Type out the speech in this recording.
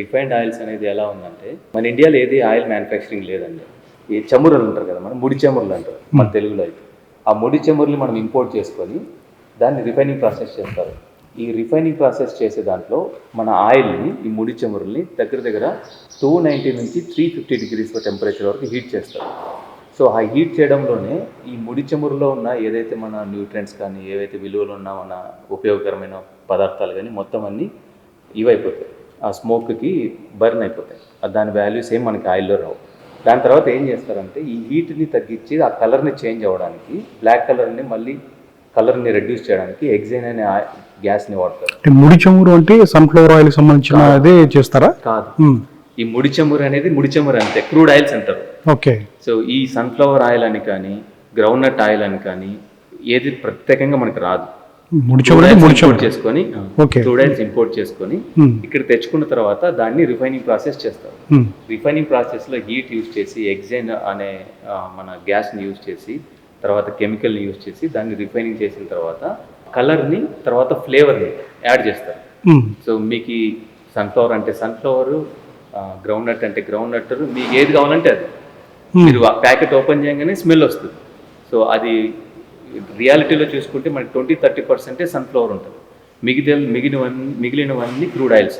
Refined oils అనేది ఎలా ఉందంటే మన ఇండియాలో ఏది ఆయిల్ మ్యానుఫ్యాక్చరింగ్ లేదండి. ఈ చమురులు అంటారు కదా మనం ముడి చమురులు అంటారు మన తెలుగులో అయితే. ఆ ముడి చమురులు మనం ఇంపోర్ట్ చేసుకొని దాన్ని రిఫైనింగ్ ప్రాసెస్ చేస్తారు. ఈ రిఫైనింగ్ ప్రాసెస్ చేసే దాంట్లో మన ఆయిల్ని ఈ ముడి చమురుల్ని దగ్గర దగ్గర టూ నైంటీ నుంచి త్రీ ఫిఫ్టీ డిగ్రీస్ టెంపరేచర్ వరకు హీట్ చేస్తారు. సో ఆ హీట్ చేయడంలోనే ఈ ముడి చమురులో ఉన్న ఏదైతే మన న్యూట్రియంట్స్ కానీ ఏవైతే విలువలు ఉన్న మన ఉపయోగకరమైన పదార్థాలు కానీ మొత్తం అన్నీ ఇవైపోతాయి. ఆ స్మోక్కి బర్న్ అయిపోతాయి. దాని వాల్యూస్ ఏం మనకి ఆయిల్లో రావు. దాని తర్వాత ఏం చేస్తారంటే ఈ హీట్ని తగ్గించి ఆ కలర్ని చేంజ్ అవ్వడానికి బ్లాక్ కలర్ని మళ్ళీ కలర్ని రెడ్యూస్ చేయడానికి ఎగ్జైన్ అనే గ్యాస్ని వాడతారు. ముడి చమురు అంటే సన్ఫ్లవర్ ఆయిల్ సంబంధించిన అదే చేస్తారా? కాదు. ఈ ముడి చమురు అనేది ముడి చమురు అంతే క్రూడ్ ఆయిల్స్ అంటారు ఓకే. సో ఈ సన్ఫ్లవర్ ఆయిల్ అని కానీ గ్రౌండ్ నట్ ఆయిల్ అని కానీ ఏది ప్రత్యేకంగా మనకు రాదు. ముడి చేసుకొని ఆయిల్స్ ఇంపోర్ట్ చేసుకొని మ్మ్. ఇక్కడ తెచ్చుకున్న తర్వాత దాన్ని రిఫైనింగ్ ప్రాసెస్ చేస్తారు. రిఫైనింగ్ ప్రాసెస్లో హీట్ యూజ్ చేసి ఎగ్జైన్ అనే మన గ్యాస్ని యూజ్ చేసి తర్వాత కెమికల్ని యూజ్ చేసి దాన్ని రిఫైనింగ్ చేసిన తర్వాత కలర్ని తర్వాత ఫ్లేవర్ని యాడ్ చేస్తారు. సో మీకు ఈ సన్ఫ్లవర్ అంటే సన్ఫ్లవర్ గ్రౌండ్ నట్ అంటే గ్రౌండ్ నట్ మీకు ఏది కావాలంటే అది. మీరు ప్యాకెట్ ఓపెన్ చేయగానే స్మెల్ వస్తుంది. సో అది రియాలిటీలో చూసుకుంటే మనకి ట్వంటీ థర్టీ పర్సెంటే సన్ఫ్లవర్ ఉంటుంది. మిగిలిన మిగిలినవన్నీ మిగిలినవన్నీ క్రూడ్ ఆయిల్స్.